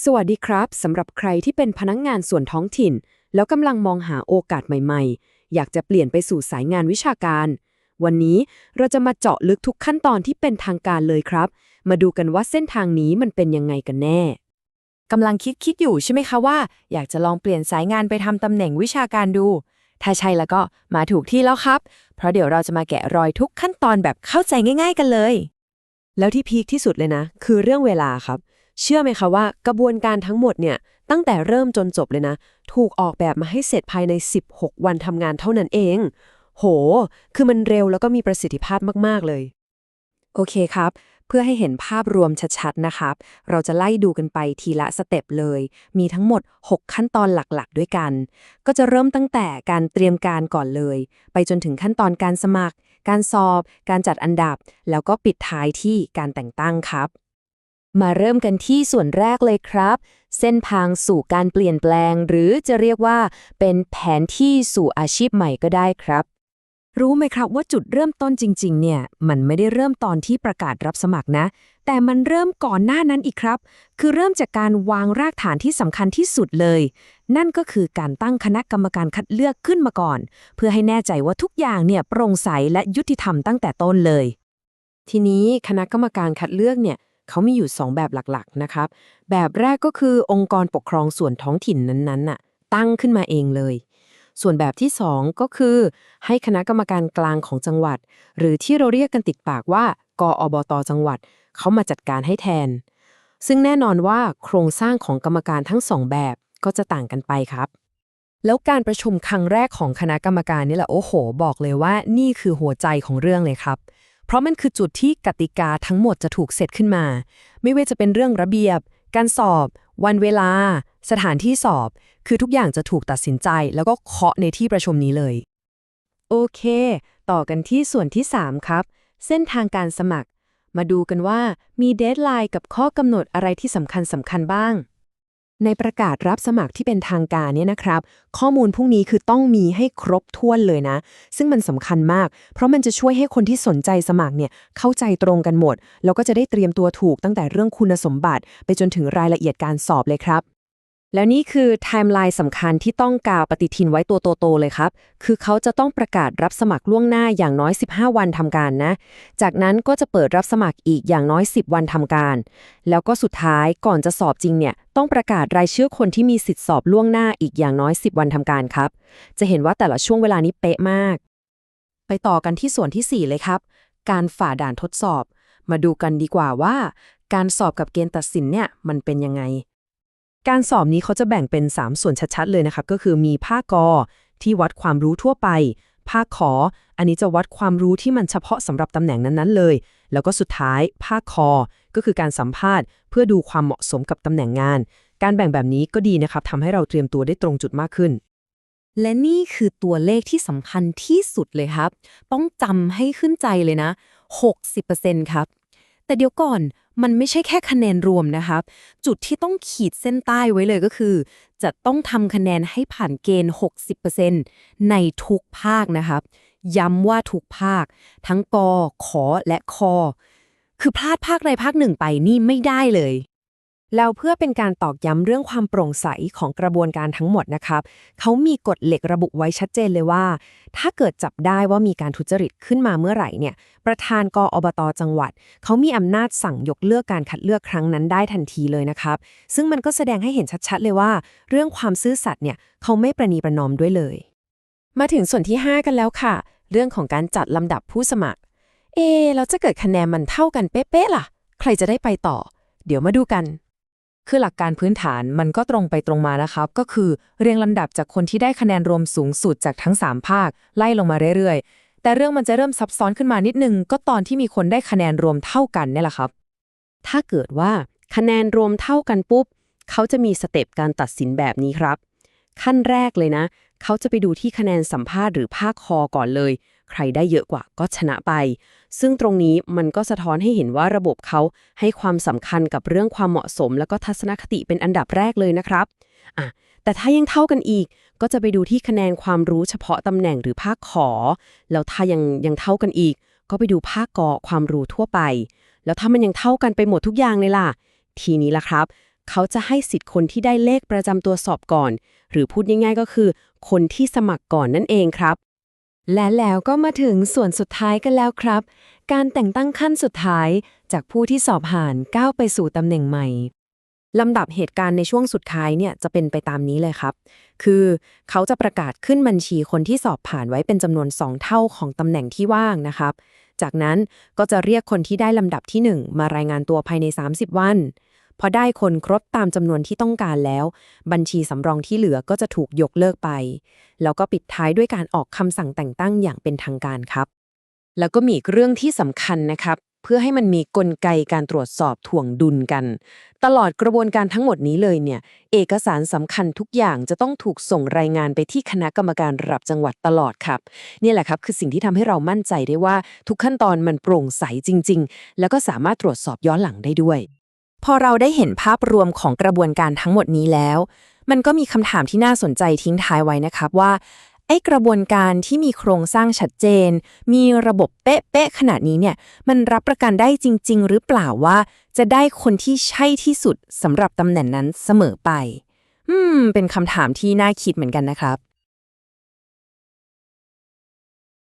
สวัสดีครับสำหรับใครที่เป็นพนักงงานส่วนท้องถิ่น แล้วกำลังมองหาโอกาสใหม่ๆ อยากจะเปลี่ยนไปสู่สายงานวิชาการ วันนี้เราจะมาเจาะลึกทุกขั้นตอนที่เป็นทางการเลยครับ มาดูกันว่าเส้นทางนี้มันเป็นยังไงกันแน่กำลังคิดคิดอยู่ใช่ไหมคะว่า อยากจะลองเปลี่ยนสายงานไปทำตำแหน่งวิชาการดู ถ้าใช่แล้วก็มาถูกที่แล้วครับ เพราะเดี๋ยวเราจะมาแกะรอยทุกขั้นตอนแบบเข้าใจง่าย ๆ กันเลย แล้วที่พีคที่สุดเลยนะ คือเรื่องเวลาครับ เชื่อไหมคะว่ากระบวนการทั้งหมดเนี่ยตั้งแต่เริ่มจนจบเลยนะ ถูกออกแบบมาให้เสร็จภายใน 16 วันทำงานเท่านั้นเอง โห คือมันเร็วแล้วก็มีประสิทธิภาพมาก ๆ เลย โอเคครับ เพื่อให้เห็นภาพรวมชัด ๆ นะครับ เราจะไล่ดูกันไปทีละสเต็ปเลย มีทั้งหมด 6 ขั้นตอนหลักๆ ด้วยกัน ก็จะเริ่มตั้งแต่การเตรียมการก่อนเลย ไปจนถึงขั้นตอนการสมัคร การสอบ การจัดอันดับ แล้วก็ปิดท้ายที่การแต่งตั้งครับ มาเริ่มกันที่ส่วนแรกเลยครับ เส้นทางสู่การเปลี่ยนแปลง หรือจะเรียกว่า เป็นแผนที่สู่อาชีพใหม่ก็ได้ครับ รู้ไหมครับว่าจุดเริ่มต้นจริง ๆ เนี่ย มันไม่ได้เริ่มตอนที่ประกาศรับสมัครนะ แต่มันเริ่มก่อนหน้านั้นอีกครับ คือเริ่มจากการวางรากฐานที่สำคัญที่สุดเลย นั่นก็คือการตั้งคณะกรรมการคัดเลือกขึ้นมาก่อน เพื่อให้แน่ใจว่าทุกอย่างเนี่ยโปร่งใสและยุติธรรมตั้งแต่ต้นเลย ทีนี้คณะกรรมการคัดเลือกเนี่ย เขามีอยู่ 2 แบบหลักๆนะครับ แบบแรกก็คือองค์กรปกครองส่วนท้องถิ่นนั้นๆน่ะตั้งขึ้นมาเองเลย ส่วนแบบที่ 2 ก็คือ ให้คณะกรรมการกลางของจังหวัด หรือที่เราเรียกกันติดปากว่ากออบตจังหวัด เขามาจัดการให้แทน ซึ่งแน่นอนว่าโครงสร้างของกรรมการทั้งสองแบบก็จะต่างกันไปครับแล้วการประชุมครั้งแรกของคณะกรรมการนี่แหละโอ้โห บอกเลยว่านี่คือหัวใจของเรื่องเลยครับ ราะมันคือจุดที่กติกาทั้งหมดจะถูกเซตขึ้นมา ไม่ว่าจะเป็นเรื่องระเบียบ การสอบ วันเวลา สถานที่สอบ คือทุกอย่างจะถูกตัดสินใจ แล้วก็เคาะในที่ประชุมนี้เลย โอเค ต่อกันที่ส่วนที่ 3 ครับ เส้นทางการสมัคร มาดูกันว่ามีเดทไลน์กับข้อกำหนดอะไรที่สำคัญสำคัญบ้าง ในประกาศรับสมัครที่เป็นทางการเนี่ยนะครับ ข้อมูลพวกนี้คือต้องมีให้ครบถ้วนเลยนะ ซึ่งมันสำคัญมาก เพราะมันจะช่วยให้คนที่สนใจสมัครเนี่ยเข้าใจตรงกันหมด แล้วก็จะได้เตรียมตัวถูกตั้งแต่เรื่องคุณสมบัติ ไปจนถึงรายละเอียดการสอบเลยครับ แล้วนี่คือไทม์ไลน์สำคัญที่ต้องกาวปฏิทินไว้ตัวโตๆเลยครับ คือเขาจะต้องประกาศรับสมัครล่วงหน้าอย่างน้อย 15 วันทำการนะ จากนั้นก็จะเปิดรับสมัครอีกอย่างน้อย 10 วันทำการ แล้วก็สุดท้ายก่อนจะสอบจริงเนี่ย ต้องประกาศรายชื่อคนที่มีสิทธิ์สอบล่วงหน้าอีกอย่างน้อย 10 วันทำการครับ จะเห็นว่าแต่ละช่วงเวลานี้เป๊ะมาก ไปต่อกันที่ส่วนทีสี่4 เลยครับ การฝ่าด่านทดสอบ มาดูกันดีกว่าว่า การสอบกับเกณฑ์ตัดสินเนี่ยมันเป็นยังไง การสอบนี้เขาจะแบ่งเป็น 3 ส่วนชัดๆเลยนะครับ ก็คือมีภาคกอที่วัดความรู้ทั่วไป ภาคขอ อันนี้จะวัดความรู้ที่มันเฉพาะสำหรับตำแหน่งนั้นๆเลย แล้วก็สุดท้ายภาคคอ ก็คือการสัมภาษณ์ เพื่อดูความเหมาะสมกับตำแหน่งงาน การแบ่งแบบนี้ก็ดีนะครับทำให้เราเตรียมตัวได้ตรงจุดมากขึ้น และนี่คือตัวเลขที่สำคัญที่สุดเลยครับ ต้องจำให้ขึ้นใจเลยนะ 60%ครับ แต่เดี๋ยวก่อน มันไม่ใช่แค่คะแนนรวมนะครับ จุดที่ต้องขีดเส้นใต้ไว้เลยก็คือ จะต้องทำคะแนนให้ผ่านเกณฑ์ 60%ในทุกภาคนะครับ ย้ำว่าทุกภาค ทั้งกอขอและคอ คือพลาดภาคใดภาคหนึ่งไปนี่ไม่ได้เลย แล้วเพื่อเป็นการตอกย้ำเรื่องความโปร่งใสของกระบวนการทั้งหมดนะครับเขามีกฎเหล็กระบุไว้ชัดเจนเลยว่า ถ้าเกิดจับได้ว่ามีการทุจริตขึ้นมาเมื่อไหร่เนี่ยประธานกออบตจังหวัด เขามีอำนาจสั่งยกเลิกการคัดเลือกครั้งนั้นได้ทันทีเลยนะครับ ซึ่งมันก็แสดงให้เห็นชัดๆเลยว่า เรื่องความซื่อสัตย์เนี่ยเขาไม่ประนีประนอมด้วยเลย มาถึงส่วนที่ 5 กันแล้วค่ะ เรื่องของการจัดลำดับผู้สมัคร เอะแล้วจะเกิดคะแนนมันเท่ากันเป๊ะๆล่ะ ใครจะได้ไปต่อ เดี๋ยวมาดูกัน คือหลักการพื้นฐานมันก็ตรงไปตรงมานะครับ ก็คือเรียงลำดับจากคนที่ได้คะแนนรวมสูงสุดจากทั้ง 3 ภาค ไล่ลงมาเรื่อยๆ แต่เรื่องมันจะเริ่มซับซ้อนขึ้นมานิดนึง ก็ตอนที่มีคนได้คะแนนรวมเท่ากันเนี่ยแหละครับ ถ้าเกิดว่าคะแนนรวมเท่ากันปุ๊บ เขาจะมีสเต็ปการตัดสินแบบนี้ครับ ขั้นแรกเลยนะ เขาจะไปดูที่คะแนนสัมภาษณ์หรือภาคคอก่อนเลย ใครได้เยอะกว่าก็ชนะไป ซึ่งตรงนี้มันก็สะท้อนให้เห็นว่าระบบเขาให้ความสำคัญกับเรื่องความเหมาะสม แล้วก็ทัศนคติเป็นอันดับแรกเลยนะครับอะแต่ถ้ายังเท่ากันอีก ก็จะไปดูที่คะแนนความรู้เฉพาะตำแหน่งหรือภาคขอ แล้วถ้ายังยังเท่ากันอีก ก็ไปดูภาคกอความรู้ทั่วไป แล้วถ้ามันยังเท่ากันไปหมดทุกอย่างเลยล่ะ ทีนี้ล่ะครับ เขาจะให้สิทธิ์คนที่ได้เลขประจำตัวสอบก่อน หรือพูดง่ายๆก็คือ คนที่สมัครก่อนนั่นเองครับ และแล้วก็มาถึงส่วนสุดท้ายกันแล้วครับ การแต่งตั้งขั้นสุดท้าย จากผู้ที่สอบผ่านก้าวไปสู่ตำแหน่งใหม่ลำดับเหตุการณ์ในช่วงสุดท้ายเนี่ยจะเป็นไปตามนี้เลยครับ คือเขาจะประกาศขึ้นบัญชีคนที่สอบผ่านไว้เป็นจำนวน 2 เท่าของตำแหน่งที่ว่างนะครับ จากนั้นก็จะเรียกคนที่ได้ลำดับที่ 1 มารายงานตัวภายใน 30 วัน พอได้คนครบตามจำนวนที่ต้องการแล้ว บัญชีสำรองที่เหลือก็จะถูกยกเลิกไป แล้วก็ปิดท้ายด้วยการออกคำสั่งแต่งตั้งอย่างเป็นทางการครับ แล้วก็มีอีกเรื่องที่สำคัญนะครับ เพื่อให้มันมีกลไกการตรวจสอบถ่วงดุลกัน ตลอดกระบวนการทั้งหมดนี้เลยเนี่ย เอกสารสำคัญทุกอย่างจะต้องถูกส่งรายงานไปที่คณะกรรมการระดับจังหวัดตลอดครับนี่แหละครับคือสิ่งที่ทำให้เรามั่นใจได้ว่าทุกขั้นตอนมันโปร่งใสจริง ๆ แล้วก็สามารถตรวจสอบย้อนหลังได้ด้วย พอเราได้เห็นภาพรวมของกระบวนการทั้งหมดนี้แล้ว มันก็มีคำถามที่น่าสนใจทิ้งท้ายไว้นะครับว่าไอ้กระบวนการที่มีโครงสร้างชัดเจน มีระบบเป๊ะๆขนาดนี้เนี่ย มันรับประกันได้จริง ๆ หรือเปล่าว่า จะได้คนที่ใช่ที่สุดสำหรับตำแหน่งนั้นเสมอไป อืม เป็นคำถามที่น่าคิดเหมือนกันนะครับ